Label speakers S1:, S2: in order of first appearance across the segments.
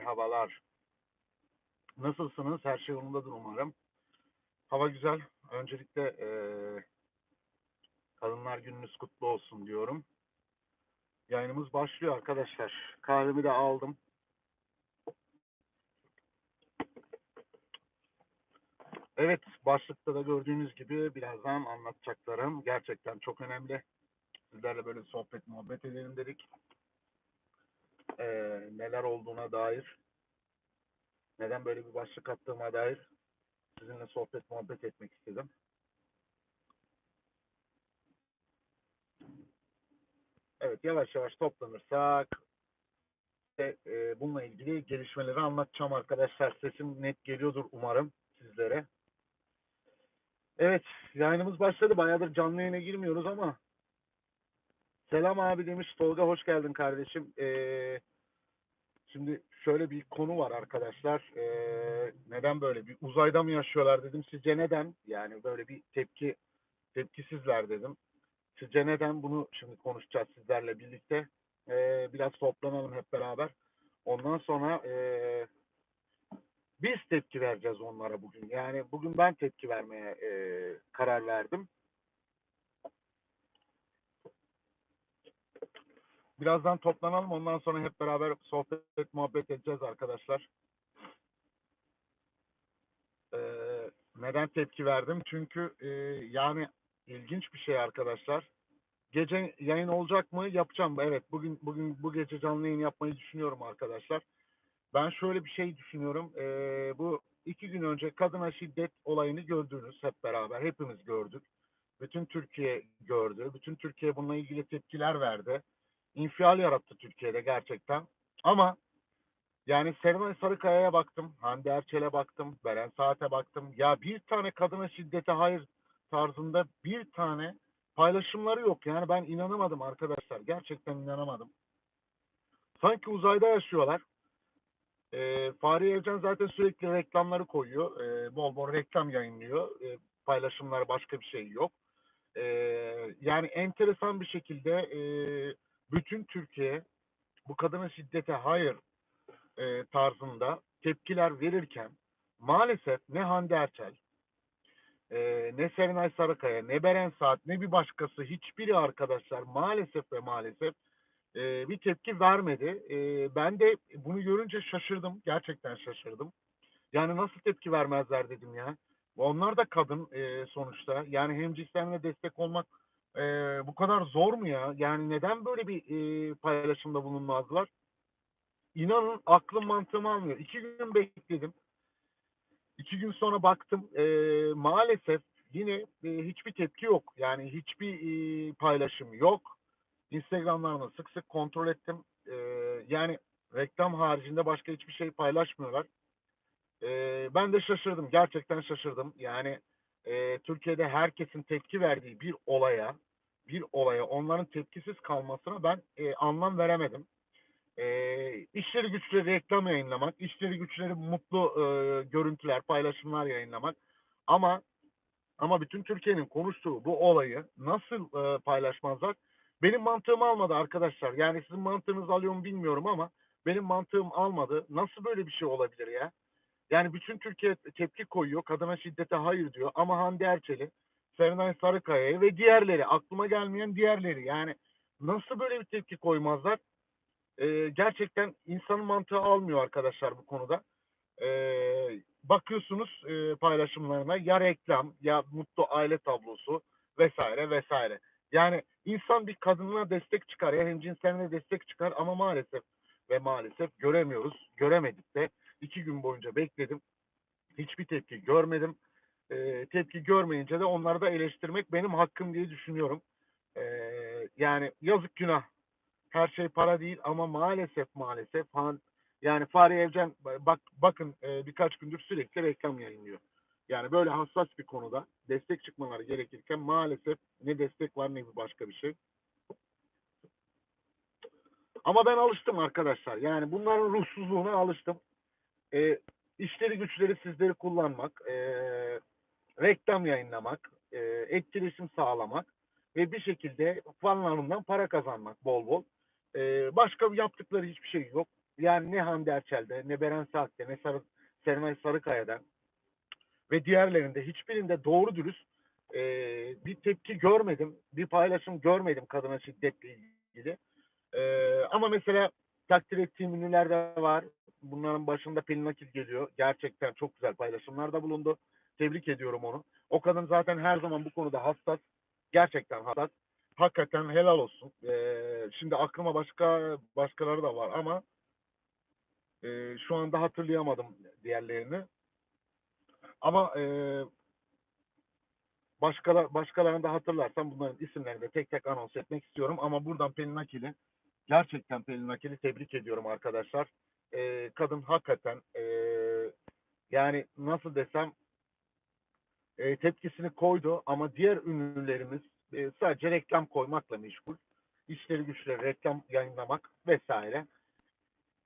S1: merhabalar. Nasılsınız? Her şey yolundadır umarım. Hava güzel. Öncelikle eee, Kadınlar Gününüz kutlu olsun diyorum. Yayınımız başlıyor arkadaşlar. Kahvemi de aldım. Evet, başlıkta da gördüğünüz gibi birazdan anlatacaklarım gerçekten çok önemli. Sizlerle böyle sohbet muhabbet edelim dedik. Eee, neler olduğuna dair, neden böyle bir başlık attığıma dair sizinle sohbet muhabbet etmek istedim. Evet, yavaş yavaş toplanırsak ve, e, bununla ilgili gelişmeleri anlatacağım arkadaşlar. Sesim net geliyordur umarım sizlere. Evet, yayınımız başladı. Bayağıdır canlı yayına girmiyoruz ama selam abi demiş Tolga. Hoş geldin kardeşim. Ee, şimdi şöyle bir konu var arkadaşlar. Ee, neden böyle bir uzayda mı yaşıyorlar dedim. Sizce neden? Yani böyle bir tepki tepkisizler dedim. Sizce neden? Bunu şimdi konuşacağız sizlerle birlikte. Ee, biraz toplanalım hep beraber. Ondan sonra ee, biz tepki vereceğiz onlara bugün. Yani bugün ben tepki vermeye ee, karar verdim. Birazdan toplanalım. Ondan sonra hep beraber sohbet, muhabbet edeceğiz arkadaşlar. Ee, neden tepki verdim? Çünkü ee, yani ilginç bir şey arkadaşlar. Gece yayın olacak mı? Yapacağım. Evet, bugün bugün bu gece canlı yayın yapmayı düşünüyorum arkadaşlar. Ben şöyle bir şey düşünüyorum. Ee, bu iki gün önce kadına şiddet olayını gördünüz hep beraber. Hepimiz gördük. Bütün Türkiye gördü. Bütün Türkiye bununla ilgili tepkiler verdi. İnfial yarattı Türkiye'de gerçekten. Ama yani Serenay Sarıkaya'ya baktım, Hande Erçel'e baktım, Beren Saat'e baktım. Ya bir tane kadına şiddete hayır tarzında bir tane paylaşımları yok. Yani ben inanamadım arkadaşlar. Gerçekten inanamadım. Sanki uzayda yaşıyorlar. Ee, Fahri Evcen zaten sürekli reklamları koyuyor. Ee, bol bol reklam yayınlıyor. Ee, paylaşımlar başka bir şey yok. Ee, yani enteresan bir şekilde e, bütün Türkiye bu kadına şiddete hayır e, tarzında tepkiler verirken maalesef ne Hande Erçel, e, ne Serenay Sarıkaya, ne Beren Saat, ne bir başkası hiçbiri arkadaşlar maalesef ve maalesef e, bir tepki vermedi. E, ben de bunu görünce şaşırdım. Gerçekten şaşırdım. Yani nasıl tepki vermezler dedim ya. Onlar da kadın e, sonuçta. Yani hem cinslerine destek olmak e, bu kadar zor mu ya? Yani neden böyle bir e, paylaşımda bulunmazlar? İnanın aklım mantığım almıyor. İki gün bekledim. İki gün sonra baktım. E, maalesef yine e, hiçbir tepki yok. Yani hiçbir e, paylaşım yok. Instagram'larını sık sık kontrol ettim. E, yani reklam haricinde başka hiçbir şey paylaşmıyorlar. E, ben de şaşırdım. Gerçekten şaşırdım. Yani e, Türkiye'de herkesin tepki verdiği bir olaya, bir olaya onların tepkisiz kalmasına ben e, anlam veremedim. E, işleri güçleri reklam yayınlamak, işleri güçleri mutlu e, görüntüler, paylaşımlar yayınlamak. Ama ama bütün Türkiye'nin konuştuğu bu olayı nasıl e, paylaşmazlar? Benim mantığım almadı arkadaşlar. Yani sizin mantığınız alıyor mu bilmiyorum ama benim mantığım almadı. Nasıl böyle bir şey olabilir ya? Yani bütün Türkiye tepki koyuyor. Kadına şiddete hayır diyor. Ama Hande Erçel'i, Serenay Sarıkaya'yı ve diğerleri, aklıma gelmeyen diğerleri. Yani nasıl böyle bir tepki koymazlar? Ee, gerçekten insanın mantığı almıyor arkadaşlar bu konuda. Ee, bakıyorsunuz e, paylaşımlarına ya reklam ya mutlu aile tablosu vesaire vesaire. Yani insan bir kadına destek çıkar ya hemcinseline destek çıkar ama maalesef ve maalesef göremiyoruz. Göremedik de iki gün boyunca bekledim. Hiçbir tepki görmedim. Ee, tepki görmeyince de onları da eleştirmek benim hakkım diye düşünüyorum. Ee, yani yazık günah. Her şey para değil ama maalesef maalesef han, yani Fahri Evcen bak bakın e, birkaç gündür sürekli reklam yayınlıyor. Yani böyle hassas bir konuda destek çıkmaları gerekirken maalesef ne destek var ne bir başka bir şey. Ama ben alıştım arkadaşlar. Yani bunların ruhsuzluğuna alıştım. E, işleri güçleri sizleri kullanmak, e, reklam yayınlamak, e, etkileşim sağlamak ve bir şekilde fanlarından para kazanmak bol bol. E, başka yaptıkları hiçbir şey yok. yani ne Hande Erçel'de, ne Beren Saat'te, ne Sarı, Serenay Sarıkaya'da ve diğerlerinde hiçbirinde doğru dürüst e, bir tepki görmedim, bir paylaşım görmedim kadına şiddetle ilgili. E, ama mesela takdir ettiğim ünlüler de var. Bunların başında Pelin Akil geliyor. Gerçekten çok güzel paylaşımlarda bulundu. Tebrik ediyorum onu. O kadın zaten her zaman bu konuda hassas. Gerçekten hassas. Hakikaten helal olsun. Ee, şimdi aklıma başka başkaları da var ama e, şu anda hatırlayamadım diğerlerini. Ama e, başkalar, başkalarını da hatırlarsam bunların isimlerini de tek tek anons etmek istiyorum. Ama buradan Pelin Akil'i gerçekten Pelin Akil'i tebrik ediyorum arkadaşlar. Ee, kadın hakikaten e, yani nasıl desem e, tepkisini koydu ama diğer ünlülerimiz e, sadece reklam koymakla meşgul. İşleri güçleri reklam yayınlamak vesaire.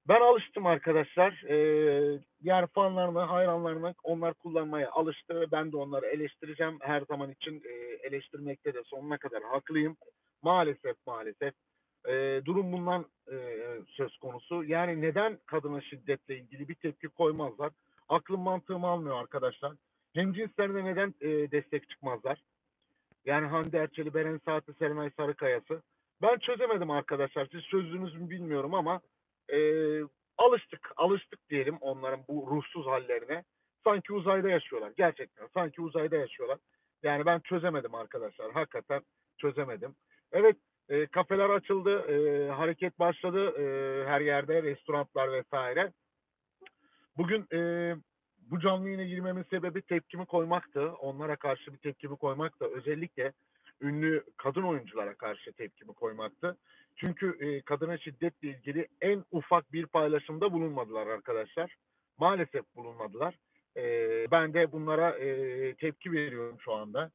S1: Ben alıştım arkadaşlar. Ee, yani fanlarını, hayranlarını onlar kullanmaya alıştı ve ben de onları eleştireceğim. Her zaman için e, eleştirmekte de sonuna kadar haklıyım. Maalesef maalesef. Ee, durum bundan e, söz konusu. Yani neden kadına şiddetle ilgili bir tepki koymazlar? Aklım mantığım almıyor arkadaşlar. Hem cinslerine neden e, destek çıkmazlar? Yani Hande Erçel'i, Beren Saat'i, Serenay Sarıkaya'sı. Ben çözemedim arkadaşlar. Siz çözdünüz mü bilmiyorum ama e, alıştık, alıştık diyelim onların bu ruhsuz hallerine. Sanki uzayda yaşıyorlar. Gerçekten sanki uzayda yaşıyorlar. Yani ben çözemedim arkadaşlar. Hakikaten çözemedim. Evet e, kafeler açıldı. E, hareket başladı e, her yerde. Restoranlar vesaire. Bugün e, bu canlı yayına girmemin sebebi tepkimi koymaktı. Onlara karşı bir tepkimi koymaktı. Özellikle ünlü kadın oyunculara karşı tepkimi koymaktı. Çünkü e, kadına şiddetle ilgili en ufak bir paylaşımda bulunmadılar arkadaşlar. Maalesef bulunmadılar. E, ben de bunlara e, tepki veriyorum şu anda.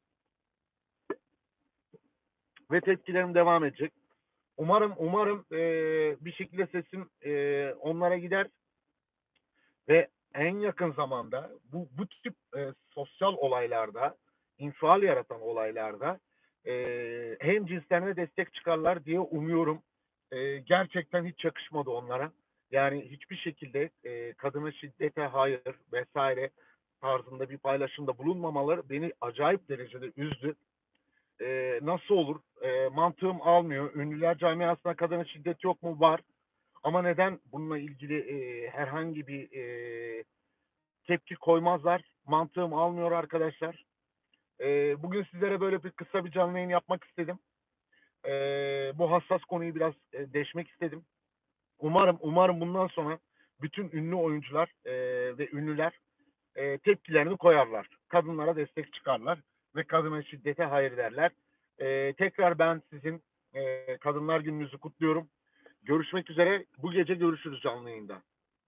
S1: Ve tepkilerim devam edecek. Umarım umarım e, bir şekilde sesim e, onlara gider ve en yakın zamanda bu bu tip e, sosyal olaylarda, infial yaratan olaylarda e, hem cinslerine destek çıkarlar diye umuyorum. E, gerçekten hiç yakışmadı onlara. Yani hiçbir şekilde e, kadına şiddete hayır vesaire tarzında bir paylaşımda bulunmamaları beni acayip derecede üzdü. E, nasıl olur? E, mantığım almıyor. Ünlüler camiasında kadına şiddet yok mu? Var. Ama neden bununla ilgili e, herhangi bir e, tepki koymazlar? Mantığım almıyor arkadaşlar. E, bugün sizlere böyle bir kısa bir canlı yayın yapmak istedim. E, bu hassas konuyu biraz e, deşmek istedim. Umarım umarım bundan sonra bütün ünlü oyuncular e, ve ünlüler e, tepkilerini koyarlar. Kadınlara destek çıkarlar ve kadına şiddete hayır derler. E, tekrar ben sizin e, Kadınlar Gününüzü kutluyorum. Görüşmek üzere. Bu gece görüşürüz canlı yayında.